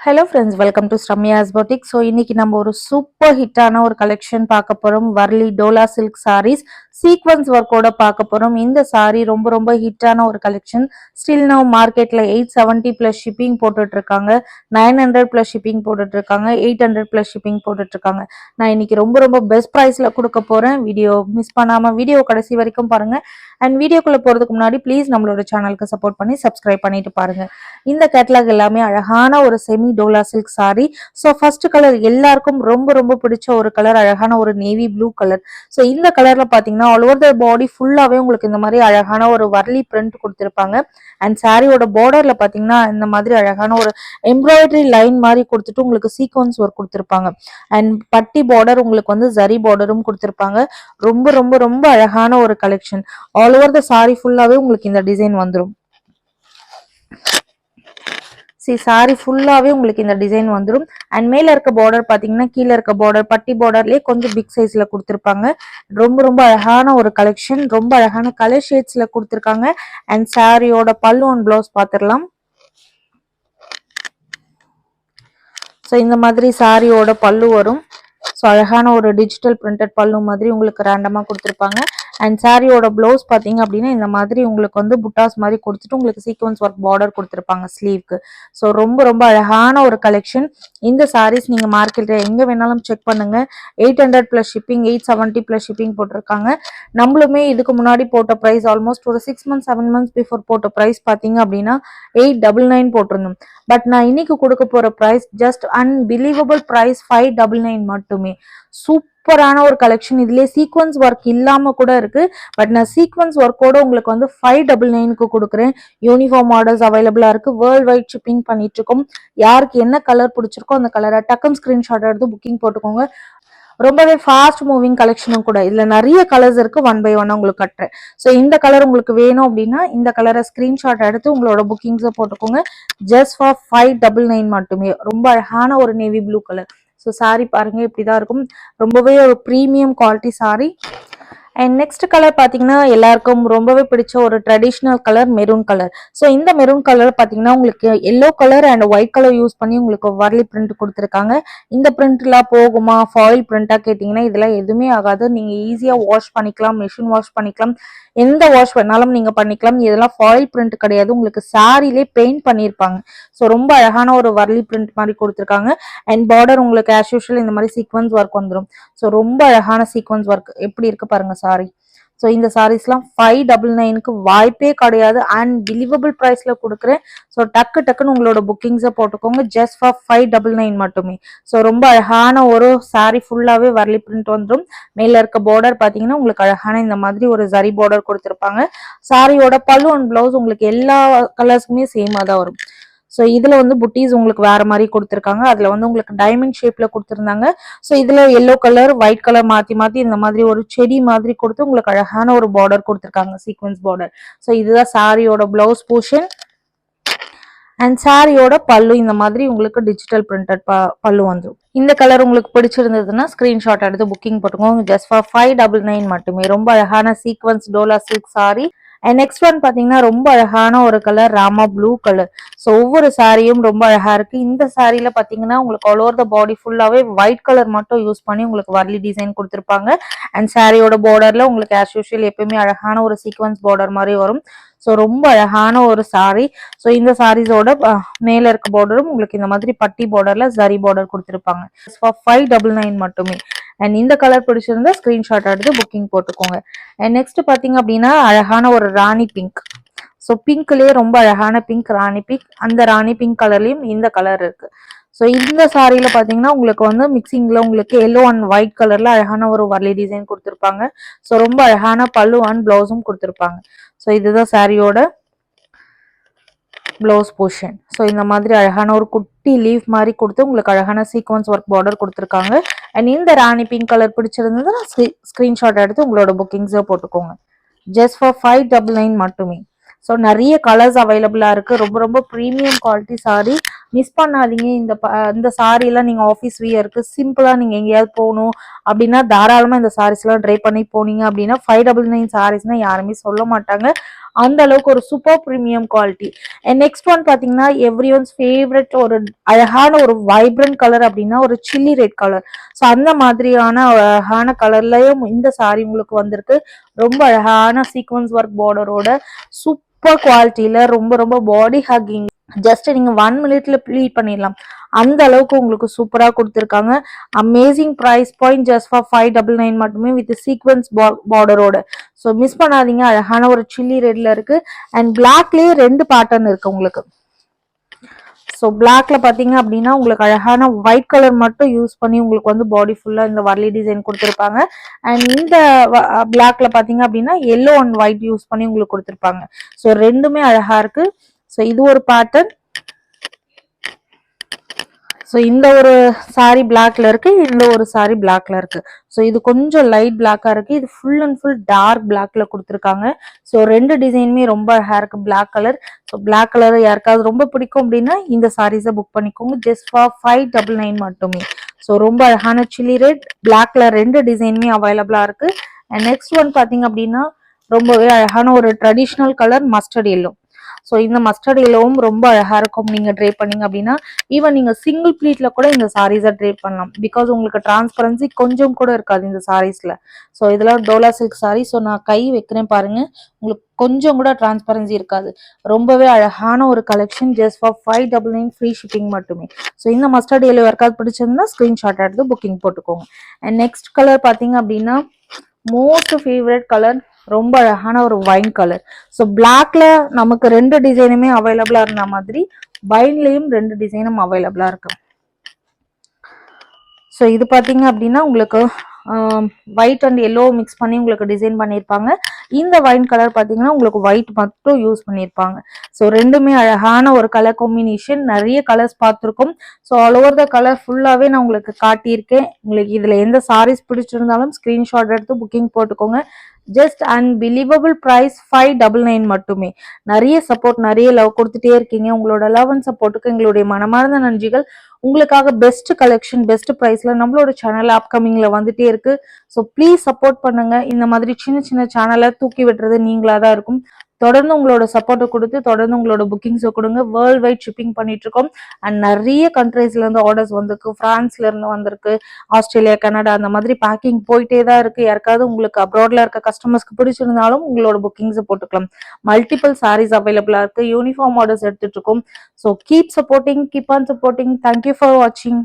Hello friends welcome to Sramya's boutique so இன்னைக்கு நம்ம ஒரு சூப்பர் ஹிட்டான ஒரு கலெக்ஷன் பார்க்க போறோம். வர்லி டோலா சில்க் சாரீஸ் சீக்வன்ஸ் ஒர்க்கோட பார்க்க போறோம். இந்த சாரீ ரொம்ப ரொம்ப ஹிட்டான ஒரு கலெக்ஷன் ஸ்டில் நவ் மார்க்கெட்ல எயிட் செவன்ட்டி பிளஸ் ஷிப்பிங் போட்டுட்டு இருக்காங்க. நைன் ஹண்ட்ரட் பிளஸ் ஷிப்பிங் போட்டுட்டு இருக்காங்க. எயிட் ஹண்ட்ரட் பிளஸ் ஷிப்பிங் போட்டுட்டு இருக்காங்க. நான் இன்னைக்கு ரொம்ப ரொம்ப பெஸ்ட் ப்ரைஸ்ல கொடுக்க போறேன். வீடியோ மிஸ் பண்ணாம வீடியோ கடைசி வரைக்கும் பாருங்க. அண்ட் வீடியோக்குள்ள போறதுக்கு முன்னாடி ப்ளீஸ் நம்மளோட சேனலுக்கு சப்போர்ட் பண்ணி சப்ஸ்கிரைப் பண்ணிட்டு பாருங்க. இந்த கேட்லாக் எல்லாமே அழகான ஒரு semi Dola silk sari so first colour எல்லாருக்கும் ரொம்ப ரொம்ப பிடிச்ச ஒரு கலர் அழகான ஒரு நேவி ப்ளூ கலர் ஸோ இந்த கலர்ல பாத்தீங்கன்னா ஆல் ஓவர் த பாடி ஃபுல்லாவே உங்களுக்கு இந்த மாதிரி அழகான ஒரு வர்லி பிரிண்ட் கொடுத்துருப்பாங்க. அண்ட் சாரியோட பார்டர்ல பார்த்தீங்கன்னா இந்த மாதிரி அழகான ஒரு எம்ப்ராய்டரி லைன் மாதிரி கொடுத்துட்டு உங்களுக்கு சீக்வன்ஸ் ஒர்க் கொடுத்துருப்பாங்க. அண்ட் பட்டி பார்டர் உங்களுக்கு வந்து ஜரி பார்டரும் கொடுத்துருப்பாங்க. ரொம்ப ரொம்ப ரொம்ப அழகான ஒரு collection all over the sari ஃபுல்லாவே உங்களுக்கு இந்த டிசைன் வந்துடும் சி சாரி ஃபுல்லாகவே உங்களுக்கு இந்த டிசைன் வந்துடும் அண்ட் மேலே இருக்க பார்டர் பார்த்தீங்கன்னா கீழே இருக்க பார்டர் பட்டி பார்டர்லேயே கொஞ்சம் பிக் சைஸில் கொடுத்துருப்பாங்க. ரொம்ப ரொம்ப அழகான ஒரு கலெக்ஷன் ரொம்ப அழகான கலர் ஷேட்ஸில் கொடுத்துருக்காங்க. அண்ட் சாரியோட பல்லு அண்ட் பிளவுஸ் பார்த்துடலாம் ஸோ இந்த மாதிரி சாரியோட பல்லு வரும். ஸோ அழகான ஒரு டிஜிட்டல் பிரிண்டட் பல்லு மாதிரி உங்களுக்கு ரேண்டமாக கொடுத்துருப்பாங்க. அண்ட் சாரியோட ப்ளவுஸ் பார்த்தீங்க அப்படின்னா இந்த மாதிரி உங்களுக்கு வந்து புட்டாஸ் மாதிரி கொடுத்துட்டு உங்களுக்கு சீக்வன்ஸ் ஒர்க் பார்டர் கொடுத்துருப்பாங்க ஸ்லீவ்க்கு ஸோ ரொம்ப ரொம்ப அழகான ஒரு கலெக்ஷன் இந்த சாரீஸ் நீங்கள் மார்க்கெட்டில் எங்கே வேணாலும் செக் பண்ணுங்கள் eight hundred plus shipping eight seventy plus shipping போட்டிருக்காங்க. நம்மளுமே இதுக்கு முன்னாடி போட்ட ப்ரைஸ் ஆல்மோஸ்ட் ஒரு six months seven months before போட்ட ப்ரைஸ் பார்த்தீங்க அப்படின்னா எயிட் டபுள் நைன் போட்டிருந்தோம். பட் நான் இன்னைக்கு கொடுக்க போகிற price just unbelievable price five double nine மட்டுமே. சூப்பரான ஒரு கலெக்ஷன் இதுல சீக்வன்ஸ் ஒர்க் இல்லாம கூட இருக்கு. பட் நான் சீக்வன்ஸ் ஒர்க்கோட உங்களுக்கு வந்து ஃபைவ் டபுள் நைனுக்கு கொடுக்குறேன். யூனிஃபார்ம் ஆர்டர்ஸ் அவைலபிளா இருக்கு. வேர்ல்ட் வைட் ஷிப்பிங் பண்ணிட்டு இருக்கோம் யாருக்கு என்ன கலர் பிடிச்சிருக்கோ அந்த கலரை டக்கம் ஸ்கிரீன்ஷாட் எடுத்து புக்கிங் போட்டுக்கோங்க. ரொம்பவே ஃபாஸ்ட் மூவிங் கலெக்ஷனும் கூட. இதுல நிறைய கலர்ஸ் இருக்கு. ஒன் பை ஒன் உங்களுக்கு கட்டுறேன். ஸோ இந்த கலர் உங்களுக்கு வேணும் அப்படின்னா இந்த கலரை ஸ்கிரீன்ஷாட் எடுத்து உங்களோட புக்கிங்ஸை போட்டுக்கோங்க. Just for five double nine மட்டுமே. ரொம்ப அழகான ஒரு navy blue colour so sari பாருங்க இப்படிதான் இருக்கும். ரொம்பவே ஒரு premium quality sari and next colour பார்த்தீங்கன்னா எல்லாருக்கும் ரொம்பவே பிடிச்ச ஒரு traditional colour maroon colour so இந்த மெரூன் கலர் பார்த்தீங்கன்னா உங்களுக்கு yellow colour and white colour use பண்ணி உங்களுக்கு வரலி பிரிண்ட் கொடுத்துருக்காங்க. இந்த பிரிண்ட்லாம் போகுமா? ஃபாயில் பிரிண்டாக கேட்டிங்கன்னா இதெல்லாம் எதுவுமே ஆகாது. நீங்கள் ஈஸியாக வாஷ் பண்ணிக்கலாம் மிஷின் வாஷ் பண்ணிக்கலாம். எந்த வாஷ் வேணாலும் நீங்க பண்ணிக்கலாம். இதெல்லாம் ஃபாயில் பிரிண்ட் கிடையாது. உங்களுக்கு சாரிலே பெயிண்ட் பண்ணியிருப்பாங்க. ஸோ ரொம்ப அழகான ஒரு வர்லி பிரிண்ட் மாதிரி கொடுத்துருக்காங்க. அண்ட் பார்டர் உங்களுக்கு ஆஸ் யூஷுவல் இந்த மாதிரி சீக்வன்ஸ் ஒர்க் வந்துடும் ஸோ ரொம்ப அழகான சீக்வன்ஸ் ஒர்க் எப்படி இருக்கு பாருங்க சாரி ஸோ இந்த சாரீஸ்லாம் ஃபைவ் டபுள் நைனுக்கு வாய்ப்பே கிடையாது. அண்ட் பிலிவபிள் ப்ரைஸில் கொடுக்குறேன். ஸோ டக்கு டக்குன்னு உங்களோட புக்கிங்ஸை போட்டுக்கோங்க. Just for five double nine மட்டுமே. ஸோ ரொம்ப அழகான ஒரு சாரீ ஃபுல்லாகவே வரலி பிரிண்ட் வந்துடும் மேலே இருக்க பார்டர் பார்த்தீங்கன்னா உங்களுக்கு அழகான இந்த மாதிரி ஒரு ஜரி பார்டர் கொடுத்துருப்பாங்க. சாரியோட பல்லு அண்ட் ப்ளவுஸ் உங்களுக்கு எல்லா கலர்ஸுக்குமே சேமாக தான் வரும். ஸோ இதில் வந்து புட்டீஸ் உங்களுக்கு வேற மாதிரி கொடுத்துருக்காங்க. அதில் வந்து உங்களுக்கு டைமண்ட் ஷேப்பில் கொடுத்துருந்தாங்க. ஸோ இதில் எல்லோ கலர் ஒயிட் கலர் மாற்றி மாற்றி இந்த மாதிரி ஒரு செடி மாதிரி கொடுத்து உங்களுக்கு அழகான ஒரு பார்டர் கொடுத்துருக்காங்க சீக்வன்ஸ் பார்டர் ஸோ இதுதான் சாரியோட பிளவுஸ் போர்ஷன் அண்ட் சாரியோட பல்லு இந்த மாதிரி உங்களுக்கு டிஜிட்டல் பிரிண்டட் பல்லு வந்துடும் இந்த கலர் உங்களுக்கு பிடிச்சிருந்ததுன்னா ஸ்கிரீன்ஷாட் எடுத்து புக்கிங் போட்டுக்கோங்க. Just for five double nine மட்டுமே. ரொம்ப அழகான sequence Dola silk sari and next one பாத்தீங்கன்னா ரொம்ப அழகான ஒரு colour Rama blue colour so ஒவ்வொரு சாரியும் ரொம்ப அழகா இருக்கு. இந்த சாரியில பாத்தீங்கன்னா உங்களுக்கு ஆல் ஓவர் த பாடி ஃபுல்லாவே ஒயிட் கலர் மட்டும் யூஸ் பண்ணி உங்களுக்கு வர்லி டிசைன் கொடுத்துருப்பாங்க. அண்ட் சாரியோட பார்டர்ல உங்களுக்கு ஆஸ் யூஷுவல் எப்பயுமே அழகான ஒரு சீக்வன்ஸ் பார்டர் மாதிரி வரும். ஸோ ரொம்ப அழகான ஒரு சாரி ஸோ இந்த சாரீஸோட மேல இருக்க பார்டரும் உங்களுக்கு இந்த மாதிரி பட்டி பார்டர்ல சரி பார்டர் கொடுத்துருப்பாங்க. ஃபைவ் டபுள் நைன் மட்டுமே. அண்ட் இந்த கலர் பிடிச்சிருந்தா ஸ்கிரீன்ஷாட் எடுத்து புக்கிங் போட்டுக்கோங்க. அண்ட் நெக்ஸ்ட் பாத்தீங்க அப்படின்னா அழகான ஒரு ராணி பிங்க் ஸோ பிங்க்லயே ரொம்ப அழகான பிங்க் ராணி பிங்க் அந்த ராணி பிங்க் கலர்லயும் இந்த கலர் இருக்கு. ஸோ இந்த சாரியில் பார்த்தீங்கன்னா உங்களுக்கு வந்து மிக்சிங்கில் உங்களுக்கு எல்லோ அண்ட் ஒயிட் கலரில் அழகான ஒரு வரலி டிசைன் கொடுத்துருப்பாங்க. ஸோ ரொம்ப அழகான பல்லு அண்ட் ப்ளவுஸும் கொடுத்துருப்பாங்க. ஸோ இதுதான் சாரியோட ப்ளவுஸ் போர்ஷன் ஸோ இந்த மாதிரி அழகான ஒரு குட்டி லீஃப் மாதிரி கொடுத்து உங்களுக்கு அழகான சீக்வன்ஸ் ஒர்க் பார்டர் கொடுத்துருக்காங்க. அண்ட் இந்த ராணி பிங்க் கலர் பிடிச்சிருந்ததுன்னா ஸ்க்ரீன்ஷாட் எடுத்து உங்களோட புக்கிங்ஸை போட்டுக்கோங்க. Just for five double nine மட்டுமே. ஸோ நிறைய கலர்ஸ் அவைலபிளாக இருக்குது ரொம்ப ரொம்ப ப்ரீமியம் குவாலிட்டி சாரி மிஸ் பண்ணாதீங்க. இந்த இந்த சாரீலாம் நீங்கள் ஆஃபீஸ் வியருக்கு சிம்பிளாக நீங்கள் எங்கேயாவது போகணும். அப்படின்னா தாராளமாக இந்த சாரீஸ்லாம் ட்ரை பண்ணி போனீங்க அப்படின்னா ஃபைவ் டபுள் நைன் சாரீஸ்னால் யாருமே சொல்ல மாட்டாங்க. அந்த அளவுக்கு ஒரு super premium quality and next one பார்த்தீங்கன்னா எவ்ரி ஒன்ஸ் ஃபேவரட் ஒரு அழகான ஒரு வைப்ரண்ட் கலர் அப்படின்னா ஒரு சில்லி ரெட் கலர் ஸோ அந்த மாதிரியான அழகான கலர்லயும் இந்த சாரி உங்களுக்கு வந்திருக்கு. ரொம்ப அழகான சீக்வன்ஸ் ஒர்க் பார்டரோட சூப்பர் குவாலிட்டியில ரொம்ப ரொம்ப பாடி ஹக்கிங் ஜஸ்ட் நீங்க ஒன் மினிட்ல ப்ளீட் பண்ணிடலாம். அந்த அளவுக்கு உங்களுக்கு சூப்பரா கொடுத்துருக்காங்க. Amazing price point just for five double nine மட்டுமே வித் சீக்வன்ஸ் பார்டரோட ஸோ மிஸ் பண்ணாதீங்க. அழகான ஒரு சில்லி ரெட்ல இருக்கு. அண்ட் பிளாக்லேயே ரெண்டு பேட்டர்ன் இருக்கு உங்களுக்கு. ஸோ பிளாக்ல பார்த்தீங்க அப்படின்னா உங்களுக்கு அழகான ஒயிட் கலர் மட்டும் யூஸ் பண்ணி உங்களுக்கு வந்து பாடி ஃபுல்லா இந்த வர்லி டிசைன் கொடுத்துருப்பாங்க. அண்ட் இந்த பிளாக்ல பார்த்தீங்க அப்படின்னா எல்லோ அண்ட் ஒயிட் யூஸ் பண்ணி உங்களுக்கு கொடுத்துருப்பாங்க. ஸோ ரெண்டுமே அழகா இருக்கு. ஸோ இது ஒரு பேட்டர்ன் ஸோ இந்த ஒரு சாரி பிளாக்ல இருக்கு இந்த ஒரு சாரி பிளாக்ல இருக்கு. ஸோ இது கொஞ்சம் லைட் பிளாக்கா இருக்கு. இது ஃபுல் அண்ட் ஃபுல் டார்க் பிளாக்ல கொடுத்துருக்காங்க. ஸோ ரெண்டு டிசைனுமே ரொம்ப அழகா இருக்கு black colour so black colour யாருக்காவது ரொம்ப பிடிக்கும் அப்படின்னா இந்த சாரீஸை புக் பண்ணிக்கோங்க. Just for five double nine மட்டுமே. ஸோ ரொம்ப அழகான சில்லி ரெட் பிளாக்ல ரெண்டு டிசைனுமே அவைலபிளா இருக்கு. அண்ட் நெக்ஸ்ட் ஒன் பாத்தீங்க அப்படின்னா ரொம்பவே அழகான ஒரு traditional colour mustard yellow so இந்த மஸ்டர்ட் எல்லோவும் ரொம்ப அழகாக இருக்கும். நீங்கள் ட்ரே பண்ணீங்க அப்படின்னா ஈவன் நீங்கள் சிங்கிள் ப்ளீட்ல கூட இந்த சாரீஸை ட்ரே பண்ணலாம். பிகாஸ் உங்களுக்கு டிரான்ஸ்பரன்சி கொஞ்சம் கூட இருக்காது இந்த சாரீஸில் ஸோ இதெல்லாம் டோலா சில்க் சாரீ ஸோ நான் கை வைக்கிறேன் பாருங்க. உங்களுக்கு கொஞ்சம் கூட டிரான்ஸ்பரன்சி இருக்காது. ரொம்பவே அழகான ஒரு collection just for five double nine free shipping மட்டுமே. ஸோ இந்த மஸ்டர்ட் எல்லோ யாருக்காவது பிடிச்சிருந்தா ஸ்க்ரீன்ஷாட் எடுத்து புக்கிங் போட்டுக்கோங்க. அண்ட் நெக்ஸ்ட் கலர் பார்த்தீங்க அப்படின்னா மோஸ்ட் ஃபேவரட் கலர் ரொம்ப அழகான ஒரு வைன் கலர் ஸோ பிளாக்ல நமக்கு ரெண்டு டிசைனுமே அவைலபிளா இருந்த மாதிரி வைன்லயும் ரெண்டு டிசைனும் அவைலபிளா இருக்கு ஸோ இது பார்த்தீங்க அப்படின்னா உங்களுக்கு ஒயிட் அண்ட் எல்லோ மிக்ஸ் பண்ணி உங்களுக்கு டிசைன் பண்ணியிருப்பாங்க. இந்த வைன் கலர் பார்த்தீங்கன்னா உங்களுக்கு ஒயிட் மட்டும் யூஸ் பண்ணியிருப்பாங்க. ஸோ ரெண்டுமே அழகான ஒரு கலர் காம்பினேஷன் நிறைய கலர்ஸ் பார்த்துருக்கோம். So all over the colour ஃபுல்லாகவே நான் உங்களுக்கு காட்டியிருக்கேன். உங்களுக்கு இதில் எந்த சாரீஸ் பிடிச்சிருந்தாலும் ஸ்க்ரீன்ஷாட் எடுத்து புக்கிங் போட்டுக்கோங்க. Just unbelievable price five double nine மட்டுமே. நிறைய சப்போர்ட் நிறைய லவ் கொடுத்துட்டே இருக்கீங்க. உங்களோட லவ் அண்ட் சப்போர்ட்டுக்கு எங்களுடைய மனமார்ந்த நன்றிகள். உங்களுக்காக பெஸ்ட் கலெக்ஷன் பெஸ்ட் ப்ரைஸ்ல நம்மளோட சேனல் அப்கமிங்ல வந்துட்டே இருக்கு. ஸோ ப்ளீஸ் சப்போர்ட் பண்ணுங்க. இந்த மாதிரி சின்ன சின்ன சேனலை தூக்கி விட்டுறது நீங்களா தான் இருக்கும். தொடர்ந்து உங்களோட சப்போர்ட்டை கொடுத்து தொடர்ந்து உங்களோட புக்கிங்ஸை கொடுங்க. வேர்ல்டு வைட் ஷிப்பிங் பண்ணிட்டு இருக்கோம் அண்ட் நிறைய கண்ட்ரீஸ்ல இருந்து ஆர்டர்ஸ் வந்திருக்கு. பிரான்ஸ்ல இருந்து வந்திருக்கு. ஆஸ்திரேலியா கனடா அந்த மாதிரி பேக்கிங் போயிட்டே தான் இருக்கு. யாருக்காவது உங்களுக்கு அப்ராட்ல இருக்க கஸ்டமர்ஸ்க்கு பிடிச்சிருந்தாலும் உங்களோட புக்கிங்ஸை போட்டுக்கலாம். மல்டிபிள் சாரீஸ் அவைலபிளா இருக்கு. யூனிஃபார்ம் ஆர்டர்ஸ் எடுத்துட்டு இருக்கோம் so keep supporting keep on supporting thank you for வாட்சிங்